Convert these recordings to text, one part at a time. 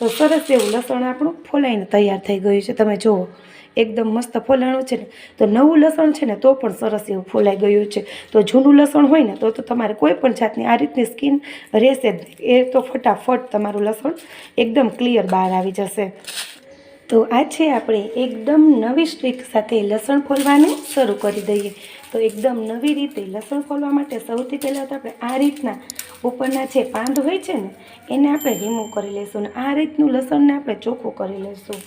તો સરસ એવું લસણ આપણું ફોલાઈને તૈયાર થઈ ગયું છે. તમે જુઓ, એકદમ મસ્ત ફોલાણું છે ને. તો નવું લસણ છે ને, તો પણ સરસ એવું ફોલાઈ ગયું છે. તો જૂનું લસણ હોય ને, તો તમારે કોઈ પણ જાતની આ રીતની સ્કીન રહેશે એ તો ફટાફટ તમારું લસણ એકદમ ક્લિયર બહાર આવી જશે. તો આ છે આપણે એકદમ નવી સ્ટ્રીક સાથે લસણ ફોલવાનું શરૂ કરી દઈએ. તો એકદમ નવી રીતે લસણ ફોલવા માટે સૌથી પહેલાં તો આપણે આ રીતના ઉપરના જે પાંદ હોય છે ને, એને આપણે રિમૂવ કરી લઈશું અને આ રીતનું લસણને આપણે ચોખ્ખું કરી લઈશું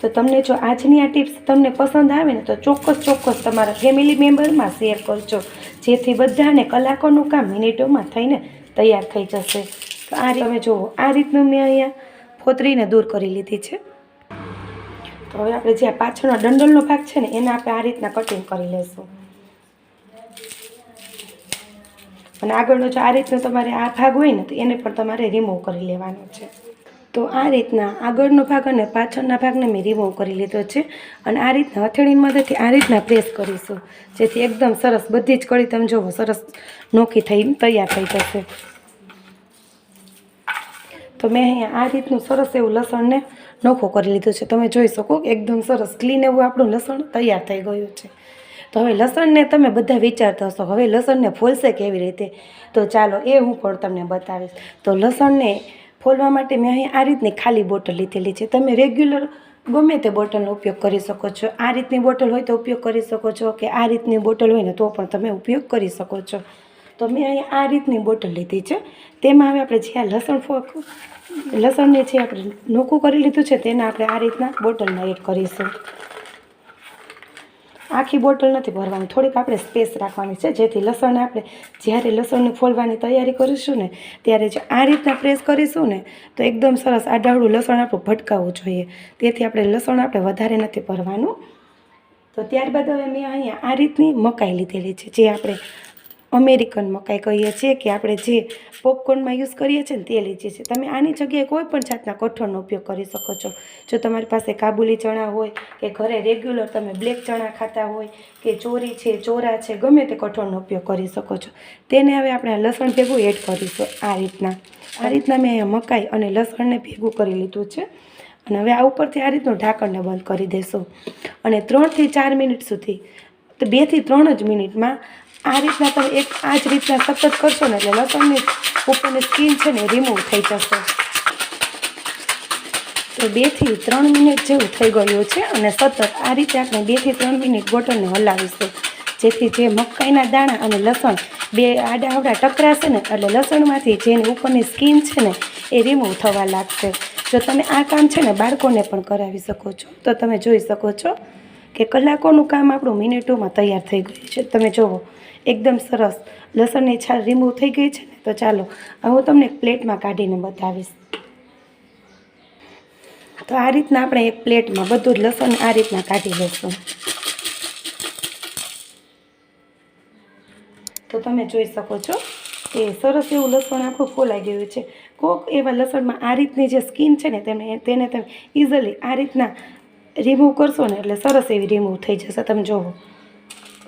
તો તમને જો આજની આ ટિપ્સ તમને પસંદ આવે ને, તો ચોક્કસ ચોક્કસ તમારા ફેમિલી મેમ્બરમાં શેર કરજો. જેથી બધાને કલાકોનું કામ મિનિટોમાં થઈને તૈયાર થઈ જશે. તો આ તમે જુઓ, આ રીતનું મેં અહીંયા ફોતરીને દૂર કરી લીધી છે. તો હવે આપણે જે પાછળનો દંડલનો ભાગ છે ને, એને આપણે આ રીતના કટિંગ કરી લઈશું અને આગળનો જો આ રીતનો તમારે આ ભાગ હોય ને, તો એને પણ તમારે રિમૂવ કરી લેવાનો છે. તો આ રીતના આગળનો ભાગ અને પાછળના ભાગને મેં રિમૂવ કરી લીધો છે. અને આ રીતના હથેળીની મદદથી આ રીતના પ્રેસ કરીશું. જેથી એકદમ સરસ બધી જ કળી તમે જુઓ સરસ નોખી થઈ, તૈયાર થઈ જશે. તો મેં અહીંયા આ રીતનું સરસ એવું લસણને નોખો કરી લીધું છે. તમે જોઈ શકો એકદમ સરસ ક્લીન એવું આપણું લસણ તૈયાર થઈ ગયું છે. તો હવે લસણને તમે બધા વિચારતા હશો, હવે લસણને ફોલશે કેવી રીતે? તો ચાલો એ હું પણ તમને બતાવીશ. તો લસણને ફોલવા માટે મેં અહીં આ રીતની ખાલી બોટલ લીધેલી છે. તમે રેગ્યુલર ગમે તે બોટલનો ઉપયોગ કરી શકો છો. આ રીતની બોટલ હોય તો ઉપયોગ કરી શકો છો કે આ રીતની બોટલ હોય ને તો પણ તમે ઉપયોગ કરી શકો છો. તો મેં અહીં આ રીતની બોટલ લીધી છે. તેમાં હવે આપણે જે આ લસણ ફોક, લસણને જે આપણે નોખું કરી લીધું છે તેને આપણે આ રીતના બોટલમાં એડ કરીશું. આખી બોટલ નથી ભરવાની. થોડીક આપણે સ્પેસ રાખવાની છે. જેથી લસણ આપણે જ્યારે લસણને ફોલવાની તૈયારી કરીશું ને, ત્યારે જો આ રીતના પ્રેસ કરીશું ને, તો એકદમ સરસ આડાવડું લસણ આપણું ભટકાવવું જોઈએ. તેથી આપણે લસણ આપણે વધારે નથી ભરવાનું. તો ત્યારબાદ હવે મેં અહીંયા આ રીતની મકાઈ લીધેલી છે, જે આપણે અમેરિકન મકાઈ કહીએ છીએ કે આપણે જે પોપકોર્નમાં યુઝ કરીએ છીએ ને તે લીધી છે. તમે આની જગ્યાએ કોઈ પણ જાતના કઠોળનો ઉપયોગ કરી શકો છો. જો તમારી પાસે કાબુલી ચણા હોય કે ઘરે રેગ્યુલર તમે બ્લેક ચણા ખાતા હોય કે ચોરી છે, ચોરા છે, ગમે તે કઠોળનો ઉપયોગ કરી શકો છો. તેને હવે આપણે લસણ ભેગું એડ કરીશું આ રીતના. આ રીતના મેં અહીંયા મકાઈ અને લસણને ભેગું કરી લીધું છે. અને હવે આ ઉપરથી આ રીતનું ઢાંકણને બંધ કરી દેશો. અને ત્રણથી ચાર મિનિટ સુધી તો બેથી ત્રણ જ મિનિટમાં આ રીતના તમે એક આ જ રીતના સતત કરશો ને એટલે લસણની ઉપરની સ્કીન છે ને રિમૂવ થઈ જશે. તો બેથી ત્રણ મિનિટ જેવું થઈ ગયું છે અને સતત આ રીતે આપણે બેથી ત્રણ મિનિટ બોટલને હલાવીશું. જેથી જે મકાઈના દાણા અને લસણ બે આડા આવડા ટકરાશે ને એટલે લસણમાંથી જેની ઉપરની સ્કીન છે ને એ રિમૂવ થવા લાગશે. જો તમે આ કામ છે ને બાળકોને પણ કરાવી શકો છો. તો તમે જોઈ શકો છો કે કલાકોનું કામ આપણું મિનિટોમાં તૈયાર થઈ ગયું છે. તમે જુઓ એકદમ સરસ. લસણની છાલ રિમૂવ થઈ ગઈ છે ને, તો ચાલો હું તમને પ્લેટમાં કાઢીને બતાવીશ. તો આ રીતના આપણે એક પ્લેટમાં બધું જ લસણ આ રીતના કાઢી લઈશું. તો તમે જોઈ શકો છો, કે સરસ એવું લસણ આખું ફોલાઈ ગયું છે. કોક એવા લસણમાં આ રીતની જે સ્કીન છે ને તેને તેને તમે ઇઝીલી આ રીતના રિમૂવ કરશો ને એટલે સરસ એવી રિમૂવ થઈ જશે. તમે જુઓ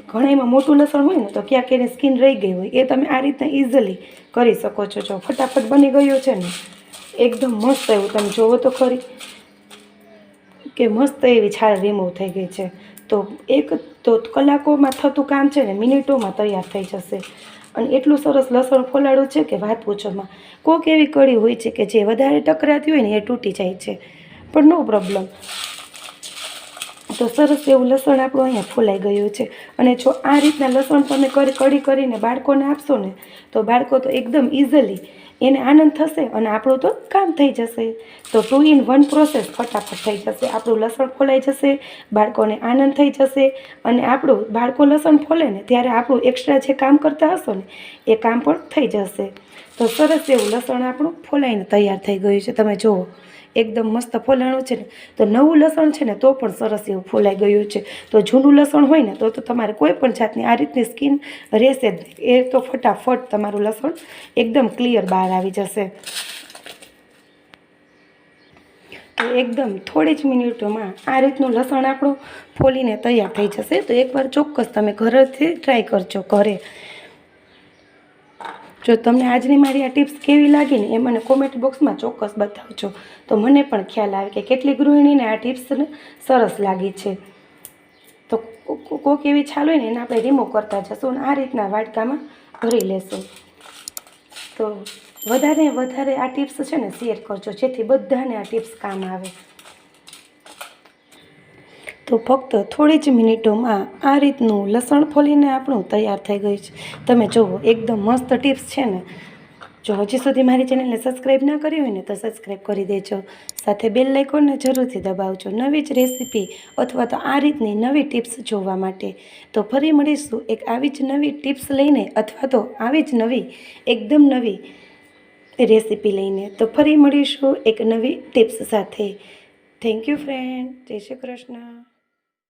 ઘણા એમાં મોટું લસણ હોય ને તો ક્યાંક એની સ્કીન રહી ગઈ હોય. એ તમે આ રીતના ઇઝીલી કરી શકો છો. જો ફટાફટ બની ગયું છે ને, એકદમ મસ્ત એવું તમે જોવો તો ખરી કે મસ્ત એવી છાલ રિમૂવ થઈ ગઈ છે. તો એક તો કલાકોમાં થતું કામ છે ને મિનિટોમાં તૈયાર થઈ જશે. અને એટલું સરસ લસણ ફોલાડું છે કે વાત પૂછોમાં. કોક એવી કળી હોય છે કે જે વધારે ટકરાતી હોય ને એ તૂટી જાય છે. પણ નો પ્રોબ્લેમ તો સરસ એવું લસણ આપણું અહીંયા ફોલાઈ ગયું છે. અને જો આ રીતના લસણ તમે કરી કડી કરીને બાળકોને આપશો ને, તો બાળકો તો એકદમ ઇઝીલી એને આનંદ થશે અને આપણું તો કામ થઈ જશે. તો ટુ ઇન વન પ્રોસેસ ફટાફટ થઈ જશે. આપણું લસણ ફોલાઈ જશે, બાળકોને આનંદ થઈ જશે અને આપણું, બાળકો લસણ ફોલે ને ત્યારે આપણું એક્સ્ટ્રા જે કામ કરતા હશો ને, એ કામ પણ થઈ જશે. તો સરસ એવું લસણ આપણું ફોલાઈને તૈયાર થઈ ગયું છે. તમે જુઓ. એકદમ મસ્ત ફોલાણું છે ને, તો નવું લસણ છે ને, તો પણ સરસ એવું ફોલાઈ ગયું છે. તો જૂનું લસણ હોય ને, તો તમારે કોઈ પણ જાતની, આ રીતની સ્કીન રહેશે જ એ તો ફટાફટ તમારું લસણ એકદમ ક્લિયર બહાર આવી જશે. તો એકદમ થોડી જ મિનિટોમાં આ રીતનું લસણ આપણું ફોલીને તૈયાર થઈ જશે. તો એકવાર ચોક્કસ તમે ઘરેથી ટ્રાય કરજો ઘરે. જો તમને આજની મારી આ ટિપ્સ કેવી લાગી ને એ મને કોમેન્ટ બોક્સમાં ચોક્કસ બતાવજો. તો મને પણ ખ્યાલ આવે કે કેટલી ગૃહિણીને આ ટિપ્સને સરસ લાગી છે. તો કોક એવી છાલ હોય ને એને આપણે રિમૂવ કરતા જશું અને આ રીતના વાટકામાં ભરી લેશું. તો વધારે વધારે આ ટિપ્સ છે ને શેર કરજો, જેથી બધાને આ ટિપ્સ કામ આવે. તો ફક્ત થોડી જ મિનિટોમાં આ રીતનું લસણ ફોલીને આપણું તૈયાર થઈ ગયું છે. તમે જુઓ, એકદમ મસ્ત ટિપ્સ છે ને. જો હજી સુધી મારી ચેનલને સબસ્ક્રાઈબ ના કરી હોય ને તો સબસ્ક્રાઈબ કરી દેજો. સાથે બેલ લાઇકોનને જરૂરથી દબાવજો. નવી જ રેસીપી અથવા તો આ રીતની નવી ટિપ્સ જોવા માટે. તો ફરી મળીશું એક આવી જ નવી ટિપ્સ લઈને અથવા તો આવી જ નવી, એકદમ નવી રેસીપી લઈને. તો ફરી મળીશું એક નવી ટિપ્સ સાથે. Thank you friend. જય શ્રી કૃષ્ણ.